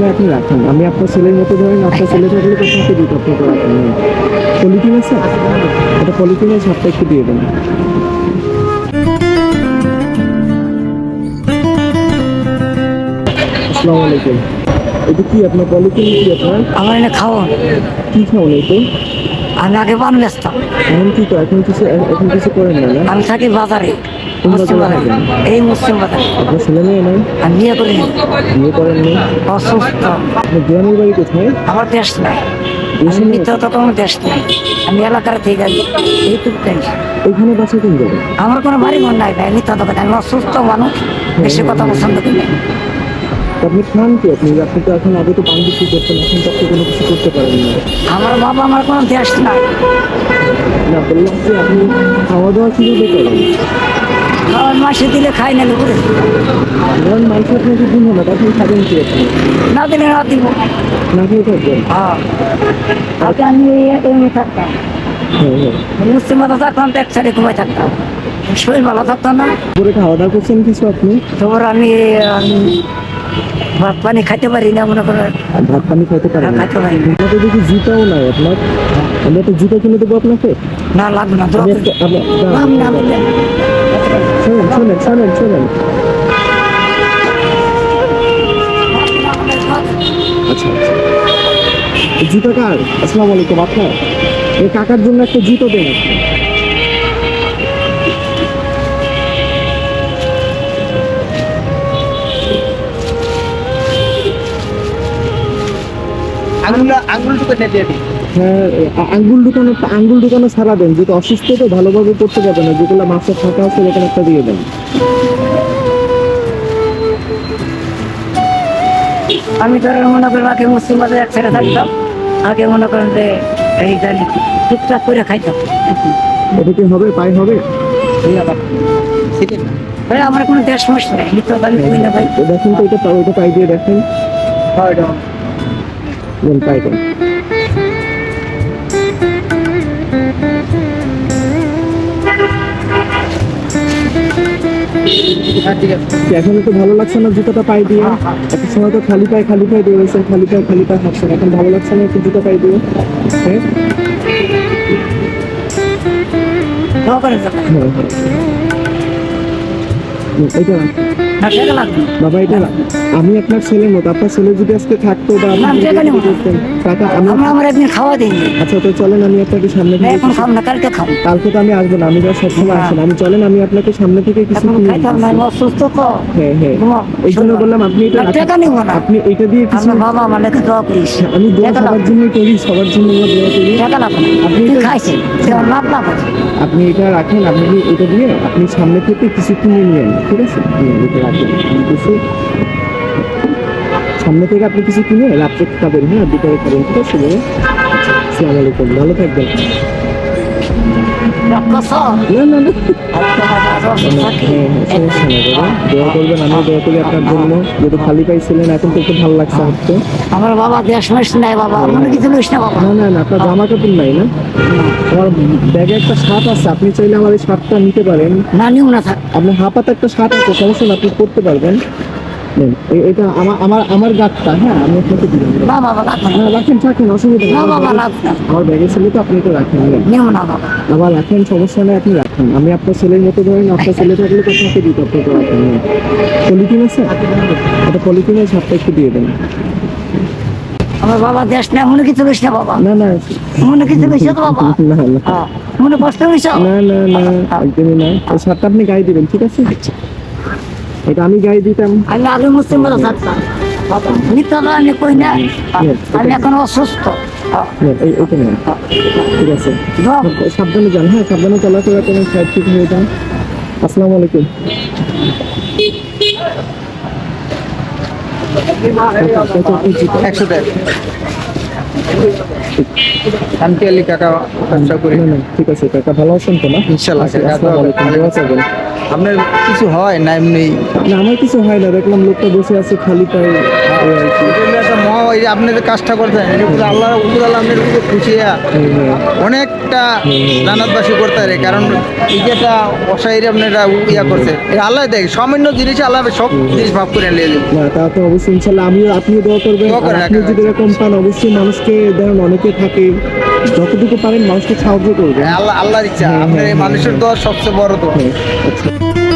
নেই আপনি রাখেন। আমি আপনার ছেলের মতো ধরেন আপনার ছেলে থাকলে তো আপনাকে দিতে আপনাকে রাখেন পলিথিন আছে? এটা পলিথিনের ছাপটা একটু দিয়ে দেন। আসসালামু আলাইকুম। এটা কি আপনার পলিথিন কি আপনার? আমার এনে খাওয়ান। কি খাওয়ান এটা? আমি আগে পান বেচতাম। এখন কি তো এখন কিছু এখন কিছু করেন না? আমি থাকি বাজারে। এই মুসলিম বাজারে আপনার ছেলে মেয়ে নাই বিয়ে করিনি বিয়ে অসুস্থ। আপনার গ্রামের বাড়ি কোথায়? আমার দেশ নাই। দেশে নেই? কোনো দেশ নাই। আমি এলাকার থেকে আছি। এইটুকু ওইখানে বাসা কোন আমার কোনো বাড়ি মন নাই ভাই মিথ্যা তো আমি অসুস্থ মানুষ। বেশি কথা পছন্দ করি। তা আপনি খান কি আপনি? আপনি তো এখন আগে তো করতেন এখন তো কোনো কিছু করতে পারেন না। আমার বাবা আমার কোনো দেশ নাই। না বললাম যে আপনি খাওয়া দাওয়া কীভাবে করেন? খাওয়ার মাসে দিলে খাই না করে ধরেন মাংস আপনাকে দিন না তখন খাবেন কি আপনি না দিলে না দিব। না খেয়ে থাকবেন হ্যাঁ। আগে আমি এমনি থাকতাম। হ্যাঁ হ্যাঁ। মুসলিম মাথা থাকতাম তো এক সাইডে ঘুমাই থাকতাম। শরীর ভালো থাকতো না। করে খাওয়া দাওয়া করছেন কিছু আপনি? তোমার আমি ভাত পানি খাইতে পারি না মনে করে ভাত পানি খাইতে পারেন না। খাইতে পারি না। আপনাদের দেখি জুতাও নাই আপনার? আমরা একটা জুতা কিনে দেবো আপনাকে? না লাগবে না আমি আপনা- আমি শোনেন শোনেন শোনেন। আচ্ছা আচ্ছা। জুতো কার? আসসালামু আলাইকুম, আপনার? এই কাকার জন্য একটা জুতো দেন আপনি। আঙুল আঙুল টুকু দিয়ে দিই আঙ্গুল ঢুকানো আঙ্গুল ঢুকানো ছাড়া দেন যেটা অসুস্থ তো ভালোভাবে করতে পারবে না যেগুলো মাছের ফাঁকা আছে এরকম একটা দিয়ে দেন। আমি তো মনে করেন আগে মুসলিম এক সাইডে থাকতাম। আগে মনে করেন যে এই জানি টুকটাক করে খাইতাম। এটা কি হবে? পাই হবে ভাই আমার কোনো দেশ মাস নেই আমি কই না ভাই? তো দেখেন তো এটা পাই দিয়ে দেখেন। দেন পাই এখন তো ভালো লাগছে না জুতোটা পাই দিয়ে? একটা সময় তো খালি পায়ে খালি পায়ে দিয়ে রয়েছেন খালি পায়ে খালি পায়ে হাঁটছেন এখন ভালো লাগছে না একটু জুতো পাই দিয়ে? হ্যাঁ? হ্যাঁ হ্যাঁ। এটা। বাবা এটা আমি আপনার ছেলের মতো আপনার ছেলে যদি আজকে থাকতো বা টাকা আমি আমার একদিন খাওয়া দিই আচ্ছা তো চলেন আমি আপনাকে সামনে এখন কালকে কালকে তো আমি আসব না আমি যা সবসময় না। আসেন আমি চলেন আমি আপনাকে সামনে থেকে কিছু অসুস্থ তো। হ্যাঁ হ্যাঁ। এই জন্য বললাম আপনি এটা। টাকা নিবো না। আপনি এটা দিয়ে কিছু বাবা আমার লেখা দোয়া করিস। আমি দোয়া সবার জন্য করি সবার জন্য দোয়া করি। টাকা না। আপনি খাইছেন লাভ আপনি এটা রাখেন আপনি এটা দিয়ে আপনি সামনে থেকে কিছু কিনে নিয়ে নেন ঠিক আছে? সামনে থেকে আপনি কিছু কিনে রাত্রে খাবেন হ্যাঁ বিকালে খাবেন ঠিক আছে ভালো থাকবেন। এখন ভালো লাগছে আমার বাবা বাবা মনে কিছু আপনার জামা নাই না ব্যাগে একটা আছে আপনি চাইলে আমার এই শার্টটা নিতে পারেন না না আপনার হাফাতে একটা শার্ট আছে সমস্যা আপনি করতে পারবেন এটা আমার আমার আমার গাছটা হ্যাঁ আমি আপনাকে দিলাম। না বাবা লাগবে হ্যাঁ রাখেন রাখেন অসুবিধা নেই। না বাবা ব্যাগে- আমার ব্যাগে ছিল তো আপনি এটা রাখেন নিও না বাবা। আবার রাখেন সমস্যা নেই আপনি রাখেন। আমি আপনার ছেলের মতো ধরেন আপনার ছেলে থাকলে তো আপনাকে দিতে রাখেন নেন। পলিথিন আছে? একটা পলিথিনের শার্টটা একটু দিয়ে দেন। আমার বাবা দেশ নাই মনে কিছু লইস না বাবা। না না। মনে কিছু লইস তো বাবা। না না হ্যাঁ, মনে কষ্ট হইছ না না না একদমই না। শার্টটা আপনি গায়ে দিবেন ঠিক আছে? এটা আমি গায়ে দিতাম। আমি আগে মুসলিম বলে থাকতাম মিথ্যা আমি কই না? আমি এখন অসুস্থ। হ্যাঁ, নেন, এই ওকে নেন ঠিক আছে। সাবধানে যান হ্যাঁ সাবধানে চলাফেরা করেন সাইড ঠিক হয়ে যান। আসসালামু আলাইকুম। একশো কাকা ঠিক আছে কাকা ভালো আছেন তো না? ইনশাল্লাহ, আপনার কিছু হয় না এমনি? না আমার কিছু হয় না দেখলাম লোকটা বসে আছে খালি পায়ে ওই যে আপনি কাজটা করতেন আল্লাহ উপরে আল্লাহ আপনার উপরে খুশি অনেকটা করতে পারে কারণ আপনারা ইয়া করছে আল্লাহ দেখ সামান্য জিনিস আল্লাহ সব জিনিস ভাব করে নিয়ে যাবে। না তা তো অবশ্যই ইনশাল্লাহ আমিও আপনিও দোয়া করবেন আপনি যদি এরকম পান অবশ্যই মানুষকে ধরেন অনেকে থাকে যতটুকু পারেন মানুষকে সাহায্য করবেন। আল্লাহ আল্লাহর ইচ্ছা। হ্যাঁ, আপনার এই হ্যাঁ, মানুষের দোয়া সবচেয়ে বড় দোয়া। হ্যাঁ, আচ্ছা।